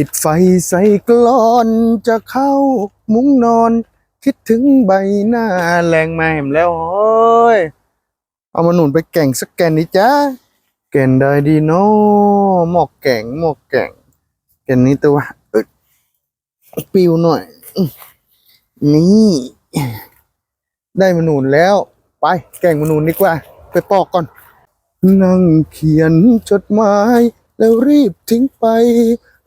ปิดไฟใส่กลอนจะเข้ามุ้งนอน คิดถึงใบหน้าแรงมาแหมแล้วเฮ้ยเอามาหนุนไปแก่งสักแกนนี้จ้าแก่นได้ดีเนาะหมอกแก่งหมอกแก่งแก่นนี้ตัวเอ้ยปิวหน่อย นี่ ได้มาหนุนแล้ว ไปแก่งมาหนุนดีกว่า ไปปอกก่อน นั่งเขียนจดหมายแล้วรีบทิ้งไป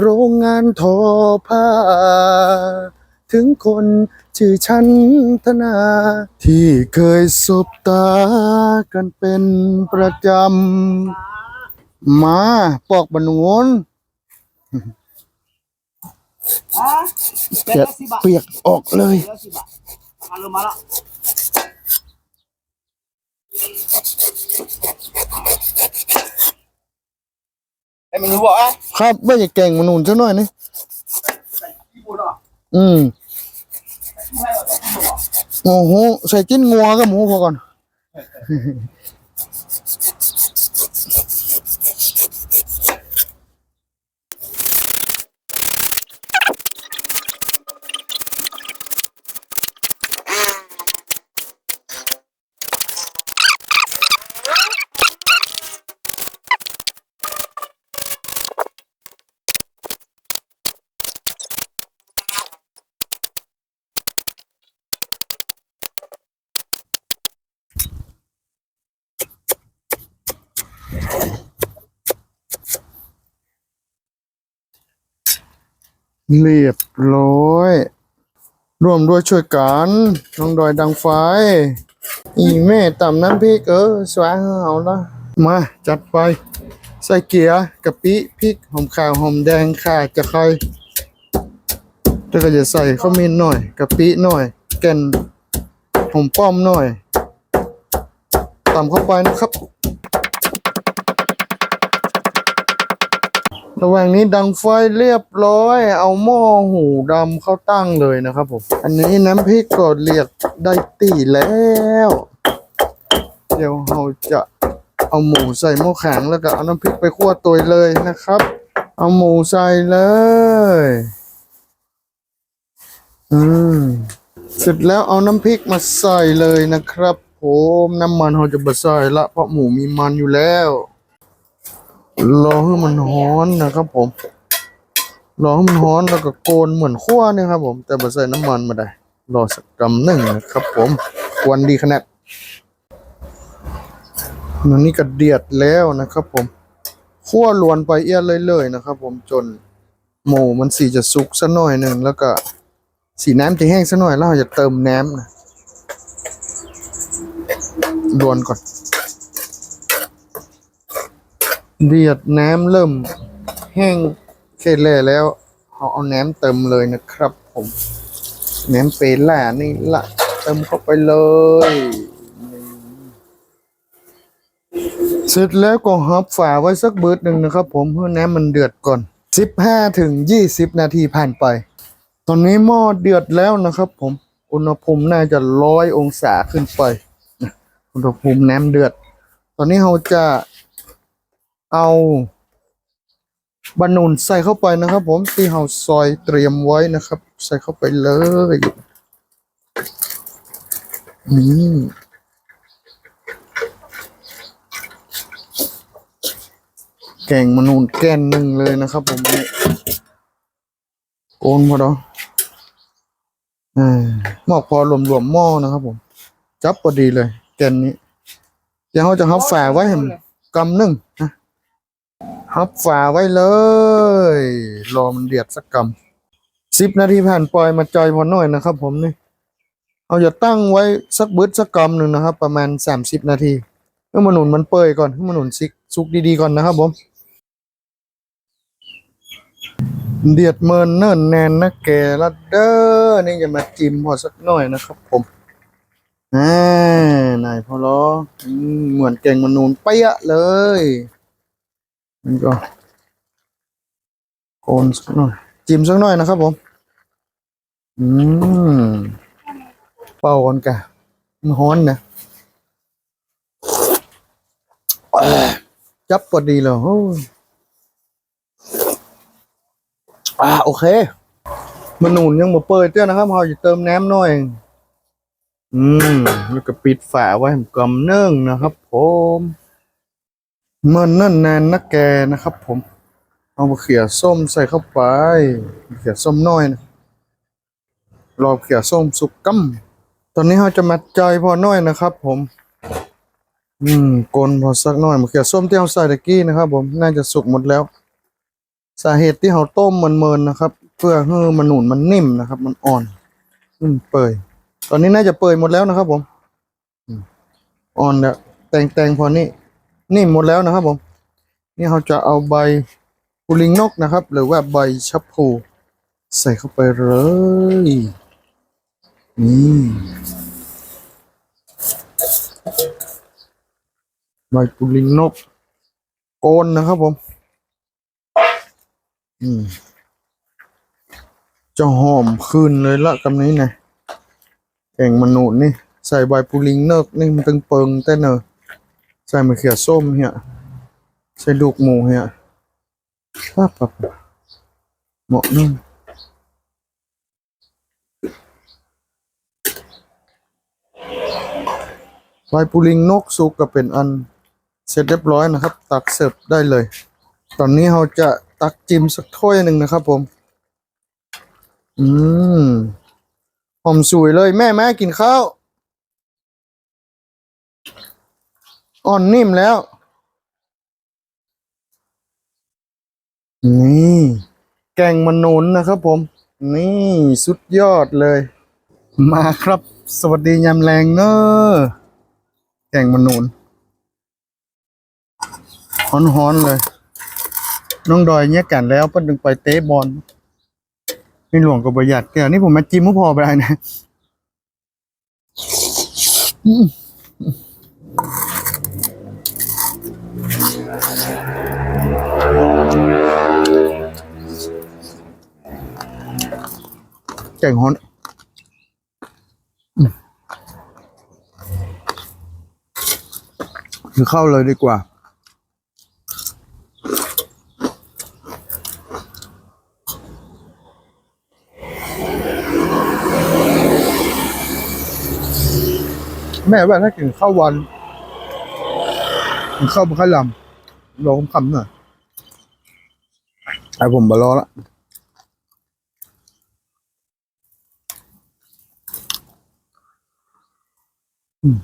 โรงงานทอผ้า ถึงคนชื่อชันธนา ที่เคยสบตากันเป็นประจำ มาปอกบันวนเปียกเปียกออกเลยมาแล้ว ไอ้มึงรู้บอกอะครับไม่อยากแก่งมันหนุนซะหน่อยนี่ญี่ปุ่นเหรออืมไม่หรอกญี่ปุ่นเหรอโอ้โหใส่จิ้นงัวกับหมูพอก่อน เรียบร้อย ร่วมด้วยช่วยกัน น้องดอยดังไฟ อีแม่ต่ำน้ำพริก เออ สวายเอาละมาจัดไป ใส่เกียร์กะปิพริกหอมขาวหอมแดงข่าจะใครแล้วก็จะใส่ข้าวมีนหน่อยกะปิหน่อย แก่นหอมป้อมหน่อยตำเข้าไปนะครับ ระหว่างนี้ดังไฟเรียบร้อย เอาหม้อหูดำเข้าตั้งเลยนะครับผม อันนี้น้ำพริกก็เรียกได้ตีแล้ว เดี๋ยวเราจะเอาหมูใส่หม้อแข็งแล้วก็เอาน้ำพริกไปคั่วตัวเลยนะครับ เอาหมูใส่เลย อืม เสร็จแล้วเอาน้ำพริกมาใส่เลยนะครับผมน้ำมันเราจะบดใส่ละเพราะหมูมีมันอยู่แล้ว รอให้มันฮ้อนนะครับผมรอให้มันฮ้อนแล้วก็โกนเหมือนขั้วเนี่ยครับผม แต่บ่ใส่น้ำมันมาได้ รอสักกำหนึ่งนะครับผมควนดีขนาดนันนี้ก็เดือดแล้วนะครับผมขั้วลวนไปเอี้ยเลยๆนะครับ ผมจนหมูมันสีจะสุกสักหน่อยหนึ่งแล้วก็สีน้ำจะแห้งสักหน่อยแล้วเราจะเติมน้ำนะลวนก่อน เดือดน้ำเริ่มแห้งเคเล่แล้วเอาเอาน้ำเติมเลยนะครับ ผมน้ำเปล่านี่ละเติมเข้าไปเลยเสร็จแล้วก็ฮับฝาไว้สักเบิดหนึ่งนะครับ ผมเพื่อน้ำมันเดือดก่อนสิบห้าถึงยี่สิบนาทีผ่านไป ตอนนี้หม้อเดือดแล้วนะครับ ผมอุณหภูมิน่าจะร้อยองศาขึ้นไป อุณหภูมิน้ำเดือด ตอนนี้เราจะ เอาบะหนุนใส่เข้าไปนะครับ ผมที่เราซอยเตรียมไว้นะครับ ใส่เข้าไปเลยนี่แกงมะนุนแกนหนึ่งเลยนะครับ ผมนี่โกนพอดออ่าหมอกพอรวมๆหม้อนะครับ ผม จับพอดีเลย แกนนี้เดี๋ยวเราจะเอาแฝไว้ให้กำหนึ่งนะ ฮับฝาไว้เลย รอมันเดือดสักกำสิบนาทีผ่านไปมาจอยพอหน่อยนะครับ ผมนี่เอาอย่าตั้งไว้สักบึดสักกำหนึ่งนะครับ ประมาณสามสิบนาทีให้มันหนุนมันเปื่อยก่อนให้มันหนุนซิกสุกดีๆก่อนนะครับ ผม เดือดเมินเนิ่นแนนนะแกละเด้อนี่จะมาจิ้มพอสักหน่อยนะครับ ผมอ่านายพอล้อเหมือนแกงมะนูนเปี้ยะเลย มันก็โกนสักหน่อยจิ้มสักหน่อยนะครับผม อืม เป่าก่อนกะมันฮ้อนนะจับพอดีเลยโอ้ยอ่าโอเค มันหนุนยังบ่เปิดเจ้านะครับเราจะเติมน้ำหน่อย อืม แล้วก็ปิดฝาไว้กำเนื่องนะครับผม มันนั่นแนนนักแกนะครับ ผม เอามะเขือส้มใส่เข้าไปมะเขือส้มน้อยนะรอมะเขือส้มสุกกัมตอนนี้เราจะมัดใจพอน้อยนะครับ ผม อืมกลนพอสักหน่อยมะเขือส้มที่เราใส่ตะกี้นะครับ ผมน่าจะสุกหมดแล้ว สาเหตุที่เราต้มมันเมินนะครับ เพื่อให้มันหนุนมันนิ่มนะครับ มันอ่อน อืมเปื่อยตอนนี้น่าจะเปื่อยหมดแล้วนะครับ ผมอ่อนแล้วแตงแตงพอนี่ นิ่หมดแล้วนะครับผม นี่เราจะเอาใบปูลิงนกนะครับ หรือว่าใบชะพูใส่เข้าไปเลยนี่ใบปูลิงนก โกนนะครับผม อืมจะหอมขึ้นเลยละกำนี้นะแกงมนุษย์นี่ ใส่ใบปูลิงเนกนี่มันตึงเปิงแต่เนอะ ใส่มะเขือส้มเฮียใส่ลูกหมูเฮียปั๊บปั๊บเหมาะนี่ใบปูลิงนกสุกก็เป็นอันเสร็จเรียบร้อยนะครับ ตักเสิร์ฟได้เลย ตอนนี้เราจะตักจิ้มสักถ้วยหนึ่งนะครับผม อืมหอมสวยเลยแม่แม่กินข้าว อ่อนนิ่มแล้ว นี่ แกงมะนุนนะครับผม นี่สุดยอดเลย มาครับ สวัสดียามแรงเนอะแกงมะนุนฮ้อนๆเลย น้องดอยเนี่ยกันแล้วเพิ่งไปเตะบอลนี่หลวงกับประหยัดแกนี่ผมมาจิ้มก็พอไปได้นะ แกงฮอนคือเข้าเลยดีกว่า แม่ว่าถ้ากินข้าววันกินข้าวบุคลำ รอคำหน่อยไอผมมารอละอืม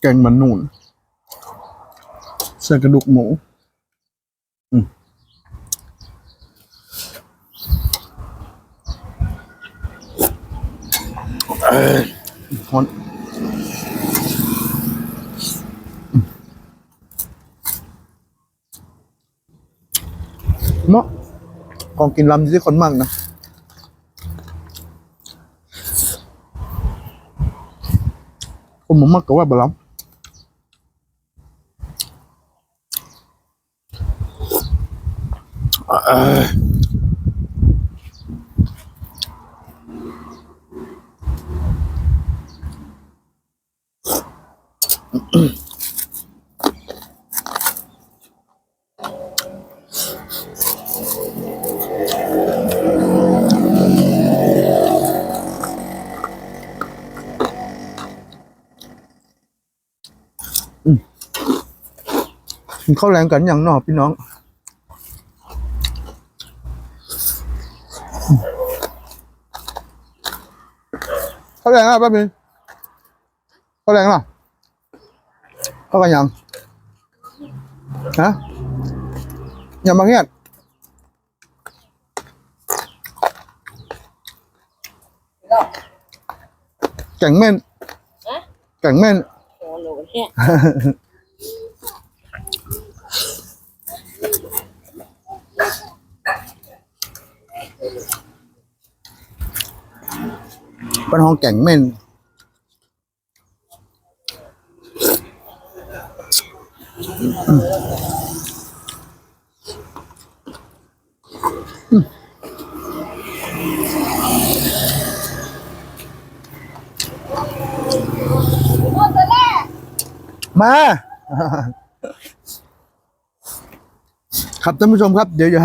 แกงมันนูนใส่กระดูกหมูอืมเอ้ยฮอนเนาะของกินลำที่คนมั่งนะผมบ่มักก็ว่าบล้ำ เข้าแรงกันอย่างหนอพี่น้องาวแรงอะป้าบินข้าวแรงอะข้าวกันยังฮะยังบางเงี้ยแก่งเม่นฮะแก่งเม่นโอ้หนูเนี่ยอ บ้านห้องแก่งเม่นมา ครับท่านผู้ชมครับ เดี๋ยวจะ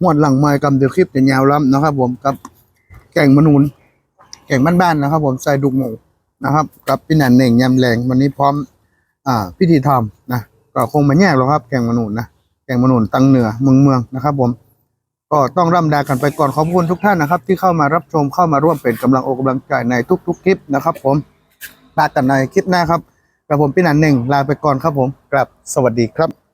หวดหลังไม้กับเดี๋ยวคลิปจะยาวล้ำนะครับผมกับแก่งมะนูน แก่งบ้านๆนะครับ ผมใส่ดุกหมูนะครับ กับพี่หนันเน่งยำแรงวันนี้พร้อม อ่า พิธีทำนะก็คงมาแยกหรอกครับแก่งมะนูนนะแก่งมะนูนตังเหนือเมืองเมืองนะครับ ผมก็ต้องร่ำลากันไปก่อนขอบคุณทุกท่านนะครับ ที่เข้ามารับชมเข้ามาร่วมเป็นกำลังอกกำลังใจในทุก ๆ คลิปนะครับ ผมลากันในคลิปหน้าครับกระผมพี่หนันเน่งลาไปก่อนครับผมกลับสวัสดีครับ